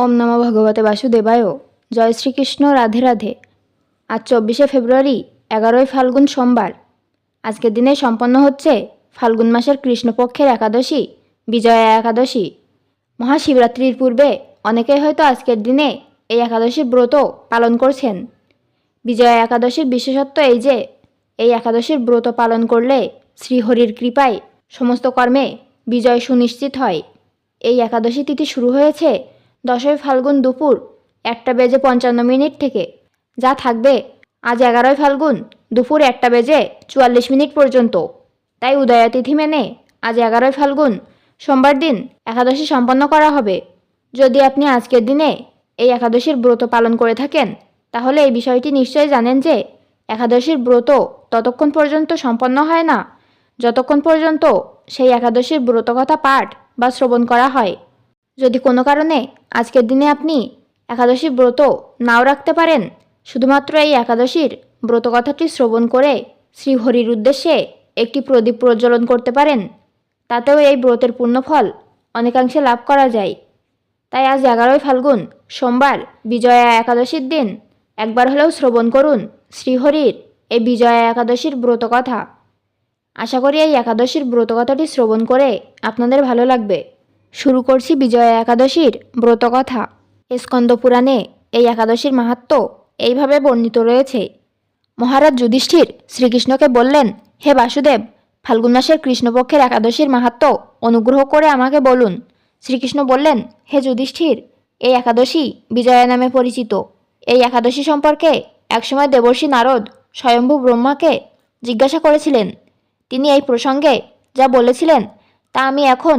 ওম নম ভগবতে বাসুদেবায় জয় শ্রীকৃষ্ণ, রাধে রাধে। আজ চব্বিশে ফেব্রুয়ারি, এগারোই ফাল্গুন সোমবার। আজকের দিনে সম্পন্ন হচ্ছে ফাল্গুন মাসের কৃষ্ণপক্ষের একাদশী, বিজয়া একাদশী। মহাশিবরাত্রির পূর্বে অনেকেই হয়তো আজকের দিনে এই একাদশীর ব্রত পালন করছেন। বিজয়া একাদশীর বিশেষত্ব এই যে, এই একাদশীর ব্রত পালন করলে শ্রীহরির কৃপায় সমস্ত কর্মে বিজয় সুনিশ্চিত হয়। এই একাদশী তিথি শুরু হয়েছে দশই ফাল্গুন দুপুর একটা বেজে পঞ্চান্ন মিনিট থেকে। যা থাকবে আজ এগারোই ফাল্গুন দুপুর একটা বেজে চুয়াল্লিশ মিনিট পর্যন্ত। তাই উদয়া তিথি মেনে আজ এগারোই ফাল্গুন সোমবার দিন একাদশী সম্পন্ন করা হবে। যদি আপনি আজকের দিনে এই একাদশীর ব্রত পালন করে থাকেন, তাহলে এই বিষয়টি নিশ্চয়ই জানেন যে একাদশীর ব্রত ততক্ষণ পর্যন্ত সম্পন্ন হয় না। যতক্ষণ পর্যন্ত সেই একাদশীর ব্রতকথা পাঠ বা শ্রবণ করা হয় যদি কোনো কারণে আজকের দিনে আপনি একাদশীর ব্রত নাও রাখতে পারেন, শুধুমাত্র এই একাদশীর ব্রত কথাটি শ্রবণ করে শ্রীহরির উদ্দেশ্যে একটি প্রদীপ প্রজ্বলন করতে পারেন, তাতেও এই ব্রতের পূর্ণফল অনেকাংশে লাভ করা যায়। তাই আজ এগারোই ফাল্গুন, সোমবার বিজয়া একাদশীর দিন, একবার হলেও শ্রবণ করুন শ্রীহরির এই বিজয়া একাদশীর ব্রত কথা আশা করি এই একাদশীর ব্রত কথাটি শ্রবণ করে আপনাদের ভালো লাগবে। শুরু করছি বিজয়া একাদশীর ব্রতকথা স্কন্দ পুরাণে এই একাদশীর মাহাত্ম এইভাবে বর্ণিত রয়েছে। মহারাজ যুধিষ্ঠির শ্রীকৃষ্ণকে বললেন, হে বাসুদেব ফাল্গুন মাসের কৃষ্ণপক্ষের একাদশীর মাহাত্ম অনুগ্রহ করে আমাকে বলুন। শ্রীকৃষ্ণ বললেন, হে যুধিষ্ঠির, এই একাদশী বিজয়া নামে পরিচিত। এই একাদশী সম্পর্কে একসময় দেবর্ষী নারদ স্বয়ম্ভু ব্রহ্মাকে জিজ্ঞাসা করেছিলেন। তিনি এই প্রসঙ্গে যা বলেছিলেন, তা আমি এখন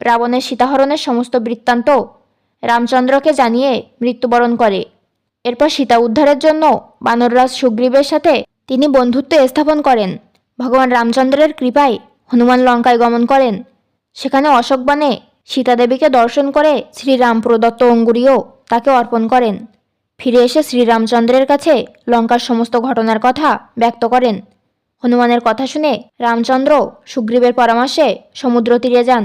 রাবণের সীতাহরণের সমস্ত বৃত্তান্ত রামচন্দ্রকে জানিয়ে মৃত্যুবরণ করে। এরপর সীতা উদ্ধারের জন্য বানররাজ সুগ্রীবের সাথে তিনি বন্ধুত্ব স্থাপন করেন। ভগবান রামচন্দ্রের কৃপায় হনুমান লঙ্কায় গমন করেন। সেখানে অশোকবনে সীতাদেবীকে দর্শন করে শ্রীরাম প্রদত্ত অঙ্গুরীও তাকে অর্পণ করেন। ফিরে এসে শ্রীরামচন্দ্রের কাছে লঙ্কার সমস্ত ঘটনার কথা ব্যক্ত করেন। হনুমানের কথা শুনে রামচন্দ্র সুগ্রীবের পরামর্শে সমুদ্র তীরে যান।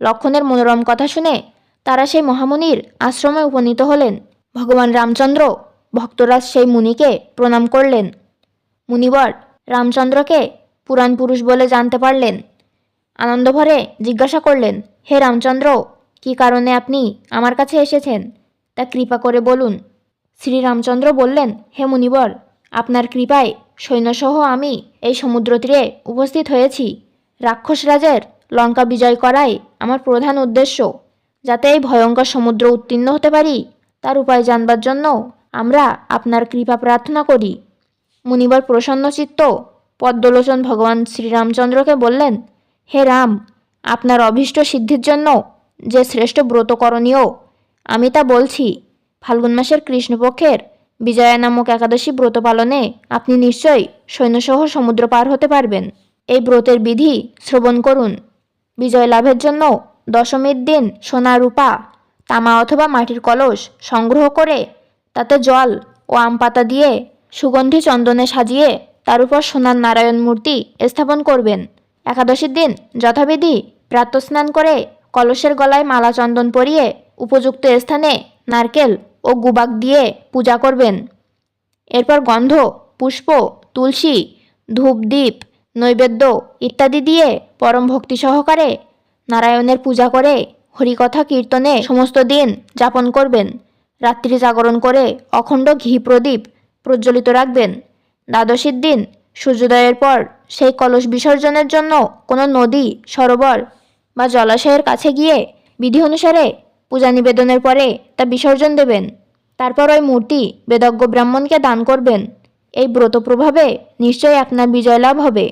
লক্ষণের মনোরম কথা শুনে তারা সেই মহামুনির আশ্রমে উপনীত হলেন। ভগবান রামচন্দ্র ভক্তরাজ সেই মুনিকে প্রণাম করলেন। মুনিবর রামচন্দ্রকে পুরাণ পুরুষ বলে জানতে পারলেন। আনন্দভরে জিজ্ঞাসা করলেন, হে রামচন্দ্র, কী কারণে আপনি আমার কাছে এসেছেন? তা কৃপা করে বলুন। শ্রীরামচন্দ্র বললেন, হে মুনিবর, আপনার কৃপায় সৈন্যসহ আমি এই সমুদ্র তীরে উপস্থিত হয়েছি। রাক্ষস রাজের লঙ্কা বিজয় করাই আমার প্রধান উদ্দেশ্য। যাতে এই ভয়ঙ্কর সমুদ্র উত্তীর্ণ হতে পারি, তার উপায় জানবার জন্য আমরা আপনার কৃপা প্রার্থনা করি। মুনিবর প্রসন্নচিত্ত পদ্মলোচন ভগবান শ্রীরামচন্দ্রকে বললেন, হে রাম, আপনার অভীষ্ট সিদ্ধির জন্য যে শ্রেষ্ঠ ব্রত করণীয়, আমি তা বলছি। ফাল্গুন মাসের কৃষ্ণপক্ষের বিজয়া নামক একাদশী ব্রত পালনে আপনি নিশ্চয়ই সৈন্যসহ সমুদ্র পার হতে পারবেন। এই ব্রতের বিধি শ্রবণ করুন। বিজয় লাভের জন্য দশমীর দিন সোনা রূপা, তামা অথবা মাটির কলস সংগ্রহ করে তাতে জল ও আম পাতা দিয়ে সুগন্ধি চন্দনে সাজিয়ে তার উপর সোনার নারায়ণ মূর্তি স্থাপন করবেন। একাদশীর দিন যথাবিধি প্রাতঃস্নান করে কলসের গলায় মালা চন্দন পরিয়ে উপযুক্ত স্থানে নারকেল ও গুবাক দিয়ে পূজা করবেন। এরপর গন্ধ, পুষ্প, তুলসী ধূপ দ্বীপ নৈবেদ্য ইত্যাদি দিয়ে পরম ভক্তি সহকারে নারায়ণের পূজা করে, হরিকথা কীর্তনে সমস্ত দিন যাপন করবেন। রাত্রি জাগরণ করে অখণ্ড ঘি প্রদীপ প্রজ্বলিত রাখবেন। দ্বাদশীর দিন সূর্যোদয়ের পর সেই কলস বিসর্জনের জন্য কোনো নদী, সরোবর বা জলাশয়ের কাছে গিয়ে বিধি অনুসারে পূজা নিবেদনের পরে তা বিসর্জন দেবেন। তারপর ওই মূর্তি বেদজ্ঞ ব্রাহ্মণকে দান করবেন। এই ব্রত প্রভাবে নিশ্চয়ই আপনার বিজয় লাভ হবে।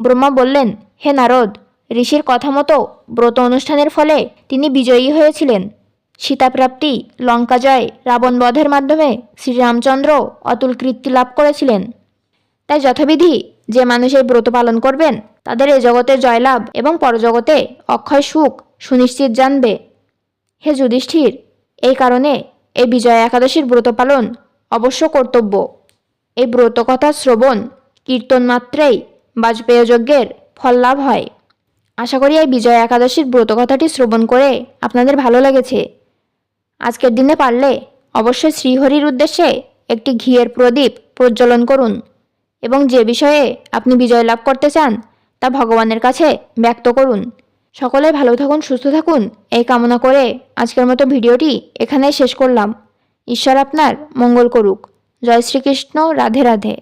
ব্রহ্মা বললেন, হে নারদ, ঋষির কথা মতো ব্রত অনুষ্ঠানের ফলে তিনি বিজয়ী হয়েছিলেন। সীতাপ্রাপ্তি, লঙ্কা জয়, রাবণ বধের মাধ্যমে শ্রীরামচন্দ্র অতুল কীর্তি লাভ করেছিলেন। তাই যথাবিধি যে মানুষ এই ব্রত পালন করবেন, তাদের এ জগতে জয়লাভ এবং পরজগতে অক্ষয় সুখ সুনিশ্চিত জানবে। হে যুধিষ্ঠির, এই কারণে এই বিজয়া একাদশীর ব্রত পালন অবশ্য কর্তব্য। এই ব্রতকথা শ্রবণ, কীর্তন মাত্রেই বাজপেয় যজ্ঞের ফল লাভ হয়। আশা করি এই বিজয় একাদশীর ব্রত কথাটি শ্রবণ করে আপনাদের ভালো লেগেছে। আজকের দিনে পারলে অবশ্যই শ্রীহরির উদ্দেশ্যে একটি ঘিয়ের প্রদীপ প্রজ্বলন করুন এবং যে বিষয়ে আপনি বিজয় লাভ করতে চান তা ভগবানের কাছে ব্যক্ত করুন। সকলে ভালো থাকুন, সুস্থ থাকুন, এই কামনা করে আজকের মতো ভিডিওটি এখানেই শেষ করলাম। ঈশ্বর আপনার মঙ্গল করুক। জয় শ্রীকৃষ্ণ রাধে রাধে